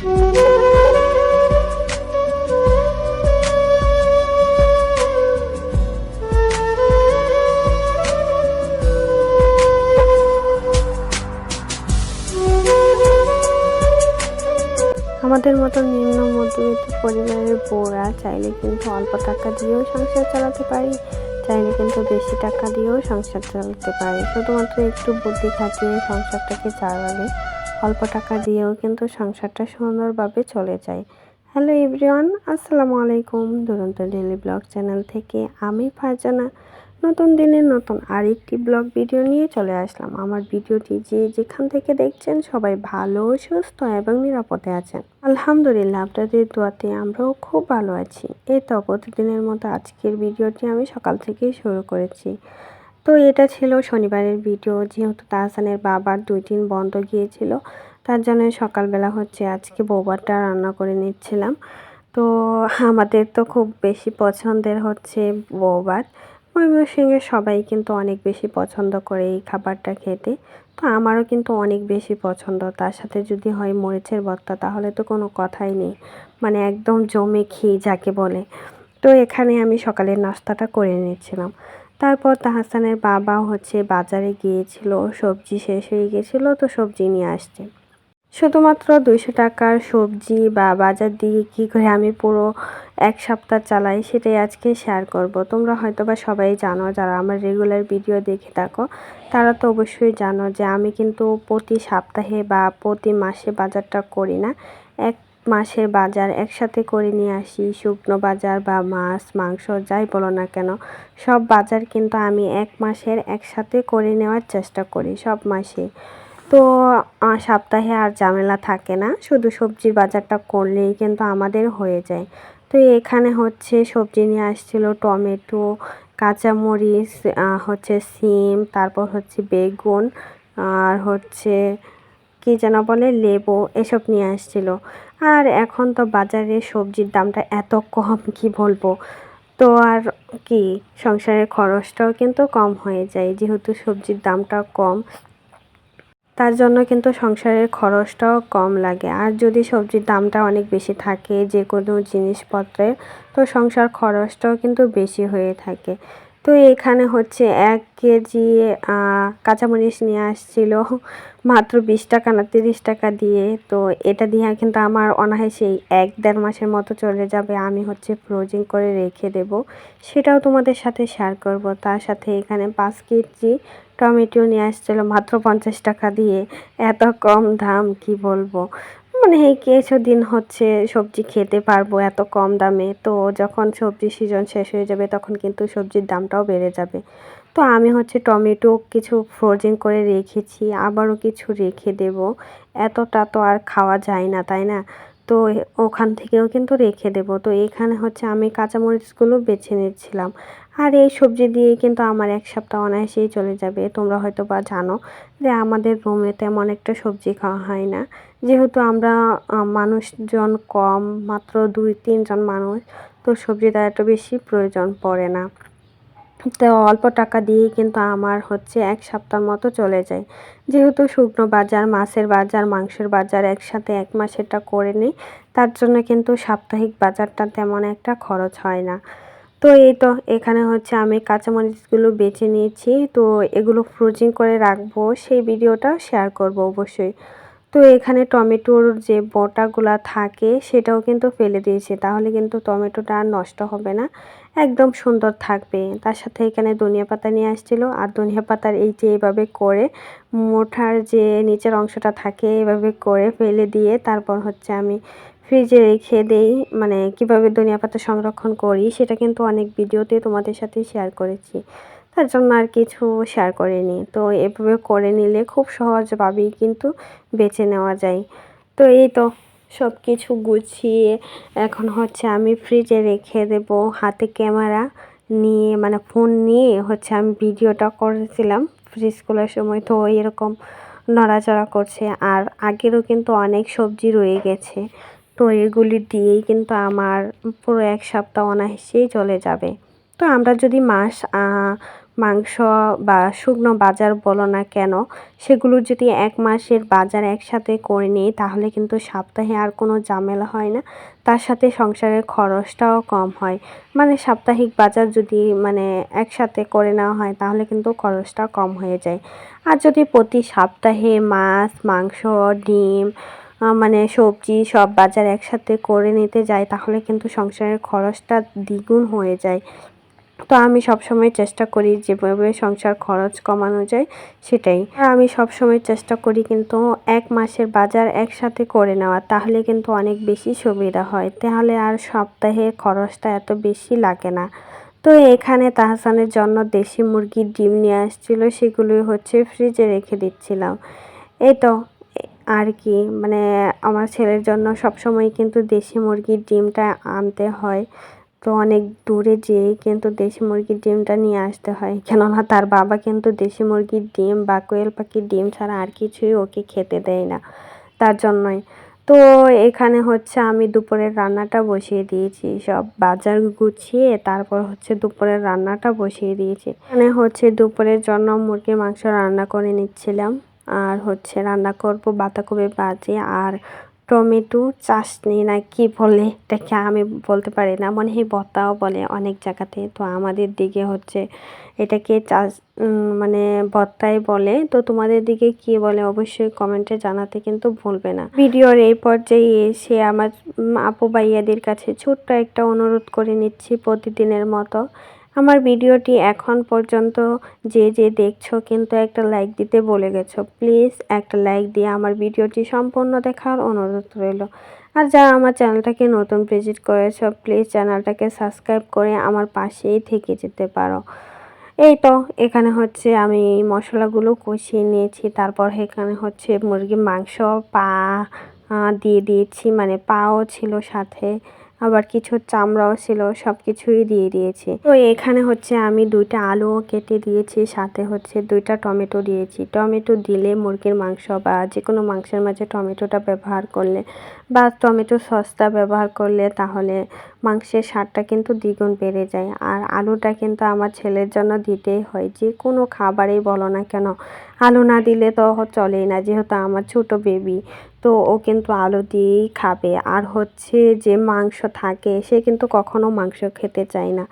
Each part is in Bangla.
আমাদের মতো নিম্ন মধ্যবিত্ত পরিবারের বউরা চাইলে কিন্তু অল্প টাকা দিয়েও সংসার চালাতে পারি, চাইলে কিন্তু বেশি টাকা দিয়েও সংসার চালাতে পারি। শুধুমাত্র একটু বুদ্ধি খাটিয়ে সংসারটাকে চালালে অল্প টাকা দিয়েও কিন্তু সংসারটা সুন্দরভাবে চলে যায়। হ্যালো এভরিওয়ান, আসসালামু আলাইকুম। দুরন্ত ডেলি ব্লগ চ্যানেল থেকে আমি ফারজানা। নতুন দিনের নতুন আরেকটি ব্লগ ভিডিও নিয়ে চলে আসলাম। আমার ভিডিওটি যে যেখান থেকে দেখছেন সবাই ভালো, সুস্থ এবং নিরাপদে আছেন। আলহামদুলিল্লাহ, আপনাদের দোয়াতে আমরাও খুব ভালো আছি। এই তো প্রতিদিনের মতো আজকের ভিডিওটি আমি সকাল থেকেই শুরু করেছি। তো এটা ছিল শনিবারের ভিডিও। যেহেতু তাহসানের বাবার দুই দিন বন্ধ গিয়েছিল, তার জন্য সকালবেলা হচ্ছে আজকে বৌবারটা রান্না করে নিচ্ছিলাম। তো আমাদের তো খুব বেশি পছন্দের হচ্ছে বৌবার ময়মনসিংহের সবাই কিন্তু অনেক বেশি পছন্দ করে এই খাবারটা খেতে। তো আমারও কিন্তু অনেক বেশি পছন্দ। তার সাথে যদি হয় মরিচের ভর্তা তাহলে তো কোনো কথাই নেই। মানে একদম জমে খেয়ে যাকে বলে। তো এখানে আমি সকালের নাস্তাটা করে নিচ্ছিলাম। তারপর তাহসানের বাবা হচ্ছে বাজারে গিয়েছিল, সবজি শেষ হয়ে গেছিল তো সবজি নিয়ে আসছে। শুধুমাত্র দুইশো টাকার সবজি বা বাজার দিয়ে কী করে আমি পুরো এক সপ্তাহ চালাই, সেটাই আজকে শেয়ার করব। তোমরা হয়তো বা সবাই জানো, যারা আমার রেগুলার ভিডিও দেখে থাকো, তারা তো অবশ্যই জানো যে আমি কিন্তু প্রতি সপ্তাহে বা প্রতি মাসে বাজারটা করি না। এক মাসের বাজার একসাথে করে নিয়ে আসি, শুকনো বাজার বা মাছ, মাংস, যাই বলো না কেন। সব বাজার কিন্তু আমি এক মাসের একসাথে করে নেওয়ার চেষ্টা করি সব মাসে। তো সপ্তাহে আর ঝামেলা থাকে না, শুধু সবজির বাজারটা করলেই কিন্তু আমাদের হয়ে যায়। তো এখানে হচ্ছে সবজি নিয়ে আসছিল টমেটো, কাঁচামরিচ হচ্ছে সিম, তারপর হচ্ছে বেগুন, আর হচ্ছে কী যেন বলে, লেবু এসব নিয়ে আসছিল। আর এখন তো বাজারে সবজির দামটা এত কম, কি বলব? তো আর কি, সংসারের খরচটাও কিন্তু কম হয়ে যায়, যেহেতু সবজির দামটা কম। তার জন্য কিন্তু সংসারের খরচটাও কম লাগে। আর যদি সবজির দামটা অনেক বেশি থাকে, যে কোনো জিনিসপত্রের তো সংসার খরচটাও কিন্তু বেশি হয়ে থাকে। তো এখানে হচ্ছে এক কেজি কাঁচামরিচ নিয়ে আসছিল, মাত্র বিশ টাকা না তিরিশ টাকা দিয়ে। তো এটা দিয়ে কিন্তু আমার অনায়াসেই এক দেড় মাসের মতো চলে যাবে, আমি হচ্ছে ফ্রোজিং করে রেখে দেব। সেটাও তোমাদের সাথে শেয়ার করব। তার সাথে এখানে পাঁচ কেজি টমেটো নিয়ে আসছিল, মাত্র পঞ্চাশ টাকা দিয়ে। এত কম দাম, কি বলব? মানে এই দিন হচ্ছে সবজি খেতে পারব এত কম দামে। তো যখন সবজি সিজন শেষ হয়ে যাবে, তখন কিন্তু সবজির দামটাও বেড়ে যাবে। তো আমি হচ্ছে টমেটো কিছু ফ্রোজেন করে রেখেছি, আবারও কিছু রেখে দেব। এতটা তো আর খাওয়া যায় না, তাই না? তো ওখান থেকেও কিন্তু রেখে দেব। তো এখানে হচ্ছে আমি কাঁচামরিচগুলো বেছে নিচ্ছিলাম। আর এই সবজি দিয়ে কিন্তু আমার এক সপ্তাহ অনায়াসেই চলে যাবে। তোমরা হয়তো বা জানো যে আমাদের রুমে তেমন একটা সবজি খাওয়া হয় না। যেহেতু আমরা মানুষজন কম, মাত্র দুই তিনজন মানুষ, তো সবজিটা এত বেশি প্রয়োজন পড়ে না। তো অল্প টাকা দিয়েই কিন্তু আমার হচ্ছে এক সপ্তাহ মতো চলে যায়। যেহেতু শুকনো বাজার, মাছের বাজার, মাংসের বাজার একসাথে এক মাস এটা করে নিই, তার জন্য কিন্তু সাপ্তাহিক বাজারটা তেমন একটা খরচ হয় না। তো এই তো, এখানে হচ্ছে আমি কাঁচামরিচগুলো বেছে নিয়েছি। তো এগুলো ফ্রোজিং করে রাখব, সেই ভিডিওটা শেয়ার করব অবশ্যই। তো এখানে টমেটোর যে বটাগুলা থাকে সেটাও কিন্তু ফেলে দিয়েছে। তাহলে কিন্তু টমেটোটা আর নষ্ট হবে না। একদম সুন্দর থাকবে। তার সাথে এখানে ধনিয়া পাতা নিয়ে আসছিল। আর ধনিয়া পাতার এই যে এভাবে করে মোঠার যে নিচের অংশটা থাকে এভাবে করে ফেলে দিয়ে তারপর হচ্ছে আমি ফ্রিজে রেখে দেই। মানে কীভাবে ধনিয়া পাতা সংরক্ষণ করি সেটা কিন্তু অনেক ভিডিওতে তোমাদের সাথে শেয়ার করেছি। তার জন্য আর কিছু শেয়ার করিনি। তো এভাবে করে নিলে খুব সহজভাবেই কিন্তু বেছে নেওয়া যায়। তো এই তো সব কিছু গুছিয়ে এখন হচ্ছে আমি ফ্রিজে রেখে দেব। হাতে ক্যামেরা নিয়ে মানে ফোন নিয়ে হচ্ছে আমি ভিডিওটা করেছিলাম ফ্রিজ খোলার সময়। তো এরকম নড়াচড়া করছে। আর আগেরও কিন্তু অনেক সবজি রয়ে গেছে। তো এগুলি দিয়েই কিন্তু আমার পুরো এক সপ্তাহ অনায়াসেই চলে যাবে। তো আমরা যদি মাস মাংস বা শুকনো বাজার বলো না কেন, সেগুলো যদি এক মাসের বাজার একসাথে করে নিই, তাহলে কিন্তু সপ্তাহে আর কোনো ঝামেলা হয় না। তার সাথে সংসারের খরচটাও কম হয়। মানে সাপ্তাহিক বাজার যদি মানে একসাথে করে নেওয়া হয়, তাহলে কিন্তু খরচটা কম হয়ে যায়। আর যদি প্রতি সপ্তাহে মাছ, মাংস, ডিম মানে সবজি সব বাজার একসাথে করে নিতে যাই, তাহলে কিন্তু সংসারের খরচটা দ্বিগুণ হয়ে যায়। তো আমি সবসময় চেষ্টা করি যেভাবে সংসার খরচ কমানো যায় সেটাই। আমি সবসময় চেষ্টা করি কিন্তু এক মাসের বাজার একসাথে করে নেওয়া, তাহলে কিন্তু অনেক বেশি সুবিধা হয়। তাহলে আর সপ্তাহে খরচটা এত বেশি লাগে না। তো এখানে তাহসানের জন্য দেশি মুরগির ডিম নিয়ে আসছিল সেগুলোই হচ্ছে ফ্রিজে রেখে দিচ্ছিলাম। এই তো, আর কি মানে আমার ছেলের জন্য সবসময় কিন্তু দেশি মুরগির ডিমটা আনতে হয়। তো অনেক দূরে যেয়ে কিন্তু দেশি মুরগির ডিমটা নিয়ে আসতে হয়। কেননা তার বাবা কিন্তু দেশি মুরগির ডিম বা কোয়েল পাখির ডিম ছাড়া আর কিছুই ওকে খেতে দেয় না তার জন্যই। তো এখানে হচ্ছে আমি দুপুরের রান্নাটা বসিয়ে দিয়েছি। সব বাজার গুছিয়ে তারপর হচ্ছে দুপুরের রান্নাটা বসিয়ে দিয়েছি। এখানে হচ্ছে দুপুরের জন্য মুরগির মাংস রান্না করে নিচ্ছিলাম। আর হচ্ছে রান্না করব বাঁধাকপি ভাজি আর টমেটো চাশনি না কি বলে? এটাকে আমি বলতে পারি না। মনে হয় বত্তাও বলে অনেক জায়গাতে। তো আমাদের দিকে হচ্ছে এটাকে চাষ মানে বত্তাই বলে। তো তোমাদের দিকে কি বলে অবশ্যই কমেন্টে জানাতে কিন্তু ভুলবে না। ভিডিওর এই পর্যায়ে এসে আমার আপু ভাইয়াদের কাছে ছোট্ট একটা অনুরোধ করে নিচ্ছি প্রতিদিনের মতো। আমার ভিডিওটি এখন পর্যন্ত যে যে দেখছ কিন্তু একটা লাইক দিতে বলে গেছো। প্লিজ একটা লাইক দিয়ে আমার ভিডিওটি সম্পূর্ণ দেখার অনুরোধ রইল। আর যারা আমার চ্যানেলটাকে নতুন ভিজিট করেছ প্লিজ চ্যানেলটাকে সাবস্ক্রাইব করে আমার পাশেই থেকে যেতে পারো। এই তো, এখানে হচ্ছে আমি মশলাগুলো কষিয়ে নিয়েছি, তারপর এখানে হচ্ছে মুরগির মাংস পা দিয়ে দিয়েছি মানে পাও ছিল সাথে। আবার কিছু চামড়াও ছিল সব কিছুই দিয়ে দিয়েছি। তো এখানে হচ্ছে আমি দুইটা আলুও কেটে দিয়েছি, সাথে হচ্ছে দুইটা টমেটো দিয়েছি। টমেটো দিলে মুরগির মাংস বা যে কোনো মাংসের মাঝে টমেটোটা ব্যবহার করলে বা টমেটো সসটা ব্যবহার করলে তাহলে মাংসের স্বাদটা কিন্তু দ্বিগুণ বেড়ে যায়। আর আলুটা কিন্তু আমার ছেলের জন্য দিতেই হয়। যে কোনো খাবারেই বলো না কেন, আলু না দিলে তো চলেই না। যেহেতু আমার ছোট বেবি, তো ও কিন্তু আলু দিয়েই খাবে। আর হচ্ছে যে মাংস থাকে, সে কিন্তু কখনো মাংস খেতে চায় না।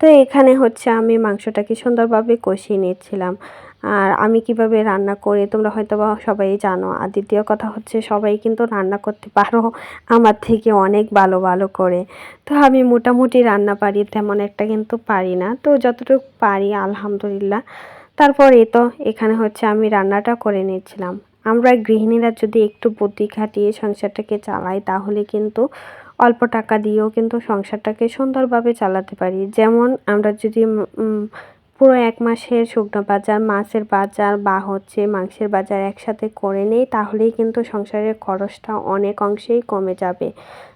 তো এখানে হচ্ছে আমি মাংসটাকে সুন্দরভাবে কষিয়ে নিচ্ছিলাম। আর আমি কীভাবে রান্না করি, তোমরা হয়তো বা সবাই জানো। আর দ্বিতীয় কথা হচ্ছে, সবাই কিন্তু রান্না করতে পারো, আমার থেকে অনেক ভালো ভালো করে। তো আমি মোটামুটি রান্না পারি, তেমন একটা কিন্তু পারি না। তো যতটুকু পারি, আলহামদুলিল্লাহ। তারপর তো এখানে হচ্ছে আমি রান্নাটা করে নিচ্ছিলাম। আমরা গৃহিণীরা যদি একটু বুদ্ধি খাটিয়ে সংসারটাকে চালাই, তাহলে কিন্তু অল্প টাকা দিয়েও কিন্তু সংসারটাকে সুন্দরভাবে চালাতে পারি। যেমন আমরা যদি পুরো এক মাসের শুকনো বাজার, মাছের বাজার বা হচ্ছে মাংসের বাজার একসাথে করে নেই, তাহলেই কিন্তু সংসারের খরচটা অনেক অংশেই কমে যাবে।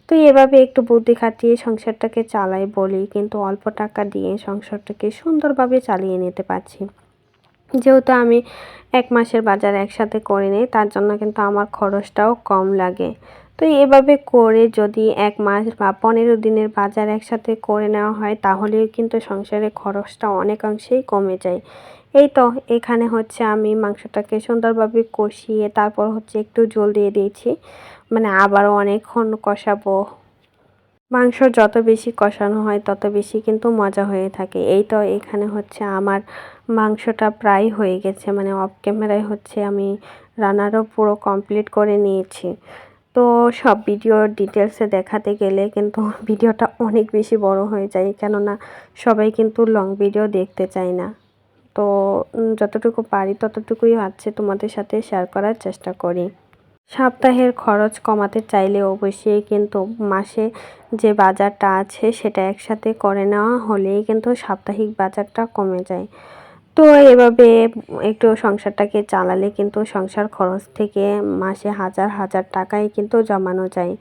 তো এভাবে একটু বুদ্ধি খাটিয়ে সংসারটাকে চালাই বলি, কিন্তু অল্প টাকা দিয়ে সংসারটাকে সুন্দরভাবে চালিয়ে নিতে পারছি। যেহেতু আমি এক মাসের বাজার একসাথে করে নিই, তার জন্য কিন্তু আমার খরচটাও কম লাগে। তো এভাবে করে যদি এক মাস বা পনেরো দিনের বাজার একসাথে করে নেওয়া হয়, তাহলেও কিন্তু সংসারের খরচটা অনেকাংশেই কমে যায়। এই তো, এখানে হচ্ছে আমি মাংসটাকে সুন্দরভাবে কষিয়ে তারপর হচ্ছে একটু জল দিয়ে দিয়েছি। মানে আবারও অনেকক্ষণ কষাবো। মাংস যত বেশি কষানো হয়, তত বেশি কিন্তু মজা হয়ে থাকে। এই তো, এখানে হচ্ছে আমার মাংসটা প্রায় হয়ে গেছে। মানে অফ ক্যামেরায় হচ্ছে আমি রান্নারও পুরো কমপ্লিট করে নিয়েছি। তো সব ভিডিও ডিটেলসে দেখাতে গেলে কিন্তু ভিডিওটা অনেক বেশি বড় হয়ে যায়, কেননা সবাই কিন্তু লং ভিডিও দেখতে চায় না। তো যতটুকু পারি ততটুকুই হচ্ছে তোমাদের সাথে শেয়ার করার চেষ্টা করি। সপ্তাহের খরচ কমাতে চাইলে অবশ্যই কিন্তু মাসে যে বাজারটা আছে সেটা একসাথে করে নেওয়া হলেই কিন্তু সাপ্তাহিক বাজারটা কমে যায়। তো এভাবে একটু সংসারটাকে চালালে কিন্তু সংসার খরচ থেকে মাসে হাজার হাজার টাকাই কিন্তু জমানো যায়।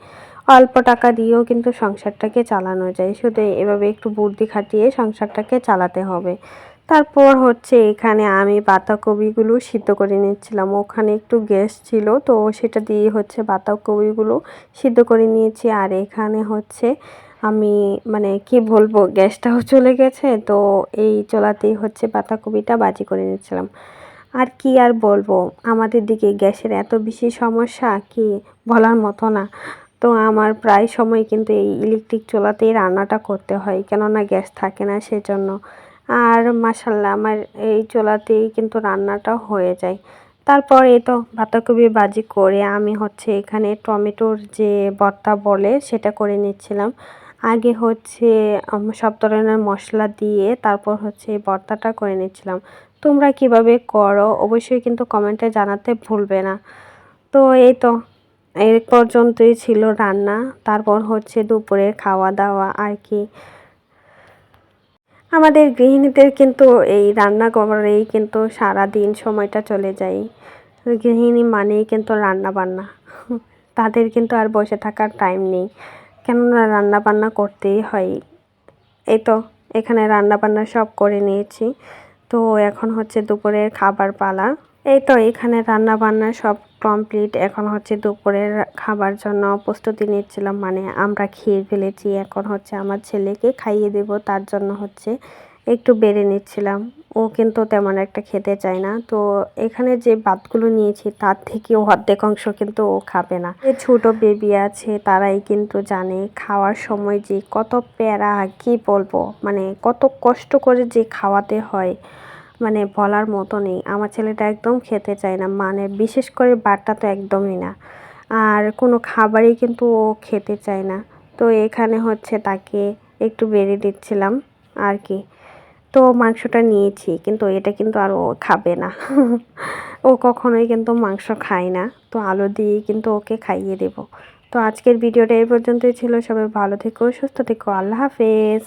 অল্প টাকা দিয়েও কিন্তু সংসারটাকে চালানো যায়। শুধু এভাবে একটু বুদ্ধি খাটিয়ে সংসারটাকে চালাতে হবে। তারপর হচ্ছে এখানে আমি বাঁধাকপিগুলো সিদ্ধ করে নিচ্ছিলাম। ওখানে একটু গ্যাস ছিল, তো সেটা দিয়ে হচ্ছে বাঁধাকপিগুলো সিদ্ধ করে নিয়েছি। আর এখানে হচ্ছে আমি মানে কি বলব, গ্যাসটাও চলে গেছে, তো এই চলাতেই হচ্ছে পাতাকপিটা বাজি করে নিচ্ছিলাম। আর কি আর বলব, আমাদের দিকে গ্যাসের এত বেশি সমস্যা কি বলার মতো না। তো আমার প্রায় সময় কিন্তু এই ইলেকট্রিক চুলাতেই রান্নাটা করতে হয়, কেননা গ্যাস থাকে না সেজন্য। আর মাসাল্লাহ আমার এই চুলাতেই কিন্তু রান্নাটা হয়ে যায়। তারপর এই তো বাঁধাকপি বাজি করে আমি হচ্ছে এখানে টমেটোর যে ভর্তা বলে সেটা করে নিচ্ছিলাম। আগে হচ্ছে সব ধরনের মশলা দিয়ে তারপর হচ্ছে ভর্তাটা করে নিচ্ছিলাম। তোমরা কীভাবে করো অবশ্যই কিন্তু কমেন্টে জানাতে ভুলবে না। তো এই তো এই পর্যন্তই ছিল রান্না, তারপর হচ্ছে দুপুরে খাওয়া দাওয়া আর কি। আমাদের গৃহিণীদের কিন্তু এই রান্না করেই কিন্তু সারা দিন সময়টা চলে যায়। গৃহিণী মানেই কিন্তু রান্না বান্না তাদের কিন্তু আর বসে থাকার টাইম নেই। কেননা রান্না বান্না করতেই হয়। এই তো, এখানে রান্না বান্না সব করে নিয়েছি। তো এখন হচ্ছে দুপুরের খাবার পালা। এই তো, এখানে রান্না বান্না সব কমপ্লিট এখন হচ্ছে দুপুরের খাবার জন্য প্রস্তুতি নিচ্ছিলাম। মানে আমরা খেয়ে ফেলেছি। এখন হচ্ছে আমার ছেলেকে খাইয়ে দেব। তার জন্য হচ্ছে একটু বেড়ে নিচ্ছিলাম। ও কিন্তু তেমন একটা খেতে চায় না। তো এখানে যে ভাতগুলো নিয়েছি, তার থেকেও অর্ধেক অংশ কিন্তু ও খাবে না। যে ছোট বেবি আছে, তারাই কিন্তু জানে খাওয়ার সময় যে কত প্যারা, কি বলব? মানে কত কষ্ট করে যে খাওয়াতে হয় মানে বলার মতো নেই। আমার ছেলেটা একদম খেতে চায় না। মানে বিশেষ করে বাটটা তো একদমই না। আর কোনো খাবারই কিন্তু ও খেতে চায় না। তো এখানে হচ্ছে তাকে একটু বেড়ে দিচ্ছিলাম আর কি। তো মাংসটা নিয়েছি, কিন্তু এটা কিন্তু আর ও খাবে না। ও কখনোই কিন্তু মাংস খায় না। তো আলু দিয়েই কিন্তু ওকে খাইয়ে দেব। তো আজকের ভিডিওটা এই পর্যন্তই ছিল। সবাই ভালো থেকো, সুস্থ থেকো। আল্লাহ হাফেজ।